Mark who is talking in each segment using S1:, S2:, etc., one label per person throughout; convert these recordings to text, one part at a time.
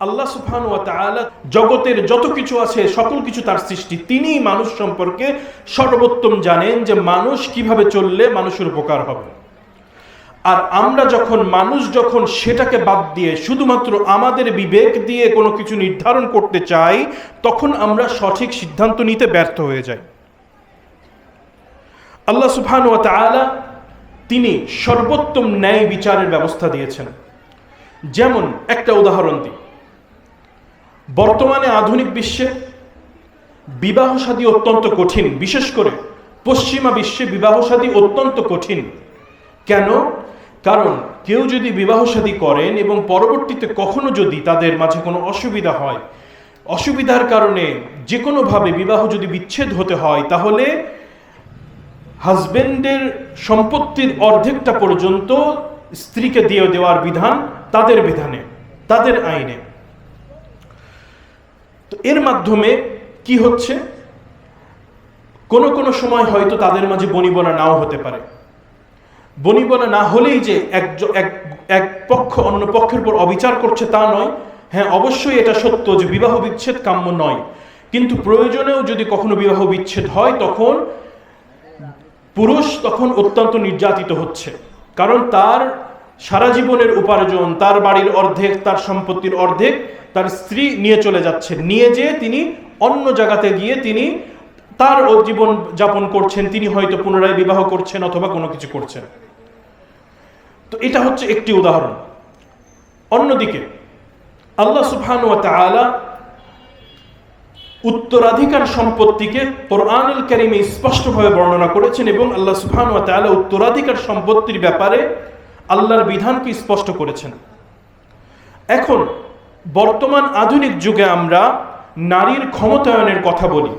S1: আল্লাহ তাআলা জগতের যত কিছু আছে, সকল কিছু তার সৃষ্টি। তিনিই মানুষ সম্পর্কে সর্বোত্তম জানেন যে মানুষ কীভাবে চললে মানুষের উপকার হবে। আর আমরা যখন, মানুষ যখন সেটাকে বাদ দিয়ে শুধুমাত্র আমাদের বিবেক দিয়ে কোনো কিছু নির্ধারণ করতে চাই, তখন আমরা সঠিক সিদ্ধান্ত নিতে ব্যর্থ হয়ে যাই। আল্লাহ সুবহান ওয়া তাআলা তিনি সর্বোত্তম ন্যায় বিচারের ব্যবস্থা দিয়েছেন। যেমন একটা উদাহরণ দিই। বর্তমানে আধুনিক বিশ্বে বিবাহ সাদী অত্যন্ত কঠিন, বিশেষ করে পশ্চিমা বিশ্বে বিবাহ সাদী অত্যন্ত কঠিন। কেন? কারণ কেউ যদি বিবাহ সাদী করেন এবং পরবর্তীতে কখনো যদি তাদের মাঝে কোনো অসুবিধা হয়, অসুবিধার কারণে যে কোনোভাবে বিবাহ যদি বিচ্ছেদ হতে হয়, তাহলে হাজবেন্ডের সম্পত্তির অর্ধেকটা পর্যন্ত স্ত্রীকে দিয়ে দেওয়ার বিধান তাদের বিধানে, তাদের আইনে। এর মাধ্যমে কি হচ্ছে? কোনো কোনো সময় হয়তো তাদের মাঝে বনিবনা নাও হতে পারে। বনিবনা না হলেই যে এক এক পক্ষ অন্য পক্ষের উপর অবিচার করছে তা নয়। হ্যাঁ অবশ্যই এটা সত্য যে বিবাহ বিচ্ছেদ কাম্য নয়। কিন্তু প্রয়োজনেও যদি কখনো বিবাহ বিচ্ছেদ হয়, তখন পুরুষ তখন অত্যন্ত নির্যাতিত হচ্ছে। কারণ তার সারা জীবনের উপার্জন, তার বাড়ির অর্ধেক, তার সম্পত্তির অর্ধেক তার স্ত্রী নিয়ে চলে যাচ্ছে। নিয়ে যেয়ে তিনি অন্য জায়গাতে গিয়ে তিনি তার জীবন যাপন করছেন, তিনি হয়তো পুনরায় বিবাহ করছেন অথবা কোনো কিছু করছেন। তো এটা হচ্ছে একটি উদাহরণ। অন্যদিকে, আল্লাহ সুবহান ওয়া তাআলা উত্তরাধিকার সম্পত্তিকে কোরআনুল কারিমে স্পষ্টভাবে বর্ণনা করেছেন এবং আল্লাহ সুবহান ওয়া তাআলা উত্তরাধিকার সম্পত্তির ব্যাপারে আল্লাহর বিধানকে স্পষ্ট করেছেন। এখন, বর্তমান আধুনিক যুগে আমরা নারীর ক্ষমতায়নের কথা বলি।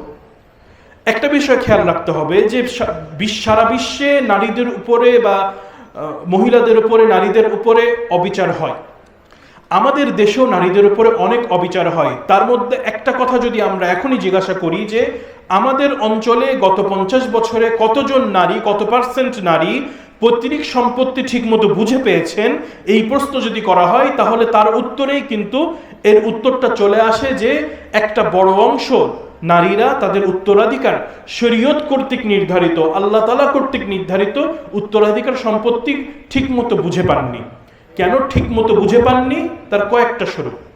S1: একটা বিষয় খেয়াল রাখতে হবে যে সারা বিশ্বে নারীদের উপরে বা মহিলাদের উপরে, নারীদের উপরে অবিচার হয়। আমাদের দেশেও নারীদের উপরে অনেক অবিচার হয়। তার মধ্যে একটা কথা যদি আমরা এখনই জিজ্ঞাসা করি যে আমাদের অঞ্চলে গত পঞ্চাশ বছরে কতজন নারী, কত পার্সেন্ট নারী পৈতৃক সম্পত্তি ঠিকমতো বুঝে পেয়েছেন? এই প্রশ্ন যদি করা হয়, তাহলে তার উত্তরেই কিন্তু এর উত্তরটা চলে আসে যে একটা বড় অংশ নারীরা তাদের উত্তরাধিকার, শরীয়ত কর্তৃক নির্ধারিত, আল্লাহ তালা কর্তৃক নির্ধারিত উত্তরাধিকার সম্পত্তি ঠিকমতো বুঝে পাননি। কেন ঠিক মতো বুঝে পাননি? তার কয়েকটা স্বরূপ।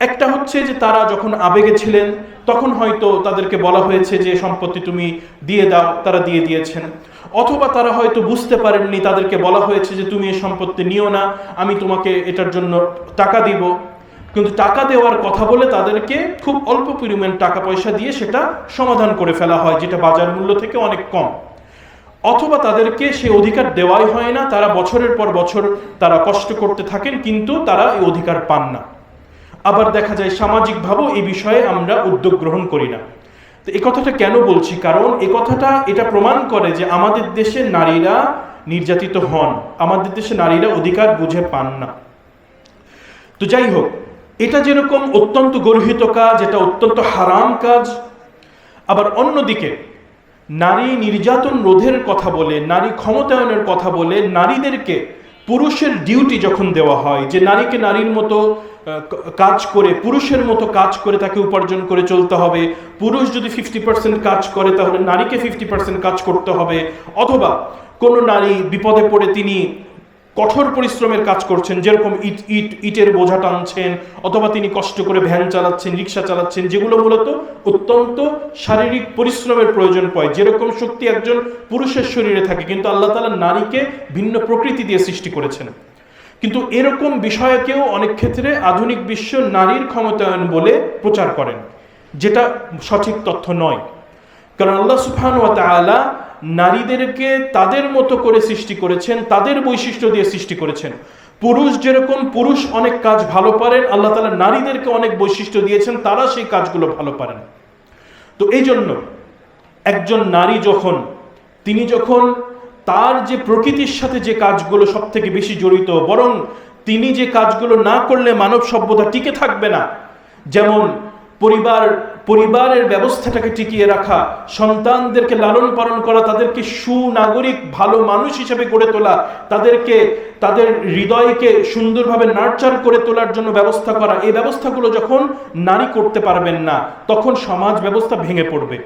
S1: একটা হচ্ছে যে তারা যখন আবেগে ছিলেন, তখন হয়তো তাদেরকে বলা হয়েছে যে, সম্পত্তি তুমি দিয়ে দাও, তারা দিয়ে দিয়েছেন। অথবা তারা হয়তো বুঝতে পারেননি, তাদেরকে বলা হয়েছে যে, তুমি এই সম্পত্তি নিও না, আমি তোমাকে এটার জন্য টাকা দিব। কিন্তু টাকা দেওয়ার কথা বলে তাদেরকে খুব অল্প পরিমাণ টাকা পয়সা দিয়ে সেটা সমাধান করে ফেলা হয়, যেটা বাজার মূল্য থেকে অনেক কম। অথবা তাদেরকে সে অধিকার দেওয়াই হয় না, তারা বছরের পর বছর তারা কষ্ট করতে থাকেন, কিন্তু তারা এই অধিকার পান না। আবার দেখা যায় সামাজিকভাবেও এই বিষয়ে আমরা উদ্যোগ গ্রহণ করি না। তো এ কথাটা কেন বলছি? কারণ এই কথাটা এটা প্রমাণ করে যে আমাদের দেশে নারীরা নির্যাতিত হন। আমাদের দেশে নারীরা অধিকার বুঝে পান না। তো যাই হোক, এটা যেরকম অত্যন্ত গর্হিত কাজ, এটা অত্যন্ত হারাম কাজ। আবার অন্যদিকে, নারী নির্যাতন রোধের কথা বলে, নারী ক্ষমতায়নের কথা বলে, নারীদেরকে পুরুষের ডিউটি যখন দেওয়া হয়, যে নারীকে নারীর মতো কাজ করে, পুরুষের মতো কাজ করে তাকে উপার্জন করে চলতে হবে, পুরুষ যদি ফিফটি পার্সেন্ট কাজ করে, তাহলে নারীকে ফিফটি পার্সেন্ট কাজ করতে হবে, অথবা কোনো নারী বিপদে পড়ে তিনি কঠোর পরিশ্রমের কাজ করছেন, যেরকম ইট ইট, ইটের বোঝা টানছেন, অথবা তিনি কষ্ট করে ভ্যান চালাচ্ছেন, রিক্সা চালাচ্ছেন, যেগুলো মূলত অত্যন্ত শারীরিক পরিশ্রমের প্রয়োজন পড়ে। যেরকম শক্তি একজন পুরুষের শরীরে থাকে, কিন্তু আল্লাহ তালা নারীকে ভিন্ন প্রকৃতি দিয়ে সৃষ্টি করেছেন। কিন্তু এরকম বিষয়কেও অনেক ক্ষেত্রে আধুনিক বিশ্ব নারীর ক্ষমতায়ন বলে প্রচার করেন, যেটা সঠিক তথ্য নয়। কারণ আল্লাহ সুবহান ওয়া তাআলা নারীদেরকে তাদের মতো করে সৃষ্টি করেছেন, তাদের বৈশিষ্ট্য দিয়ে সৃষ্টি করেছেন। পুরুষ যেরকম, পুরুষ অনেক কাজ ভালো পারেন, আল্লাহ তাআলা নারীদেরকে অনেক বৈশিষ্ট্য দিয়েছেন, তারা সেই কাজগুলো ভালো পারেন। তো এই জন্য একজন নারী যখন, তিনি যখন তার যে প্রকৃতির সাথে যে কাজগুলো সব থেকে বেশি জড়িত, বরং তিনি যে কাজগুলো না করলে মানব সভ্যতা টিকে থাকবে না, যেমন পরিবার, পরিবারের ব্যবস্থাটাকে টিকিয়ে রাখা, সন্তানদেরকে লালন পালন করা, তাদেরকে সুনাগরিক, ভালো মানুষ হিসেবে গড়ে তোলা, তাদেরকে, তাদের হৃদয়কে সুন্দরভাবে নার্চার করে তোলার জন্য ব্যবস্থা করা, এই ব্যবস্থাগুলো যখন নারী করতে পারবেন না, তখন সমাজ ব্যবস্থা ভেঙে পড়বে।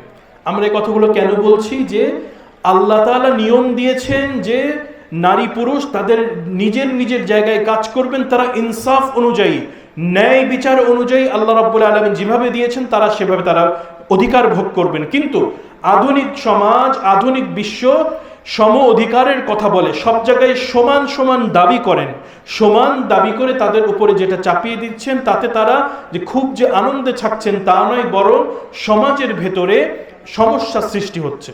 S1: আমরা এই কথাগুলো কেন বলছি? যে আল্লাহ তাআলা নিয়ম দিয়েছেন যে নারী পুরুষ তাদের নিজের নিজের জায়গায় কাজ করবেন, তারা ইনসাফ অনুযায়ী, ন্যায় বিচার অনুযায়ী আল্লাহ রাব্বুল আলমিন যেভাবে দিয়েছেন, তারা সেভাবে তারা অধিকার ভোগ করবেন। কিন্তু আধুনিক সমাজ, আধুনিক বিশ্ব সম অধিকারের কথা বলে, সব জায়গায় সমান সমান দাবি করেন। সমান দাবি করে তাদের উপরে যেটা চাপিয়ে দিচ্ছেন, তাতে তারা যে খুব যে আনন্দে থাকছেন তা নয়, বরং সমাজের ভেতরে সমস্যা সৃষ্টি হচ্ছে।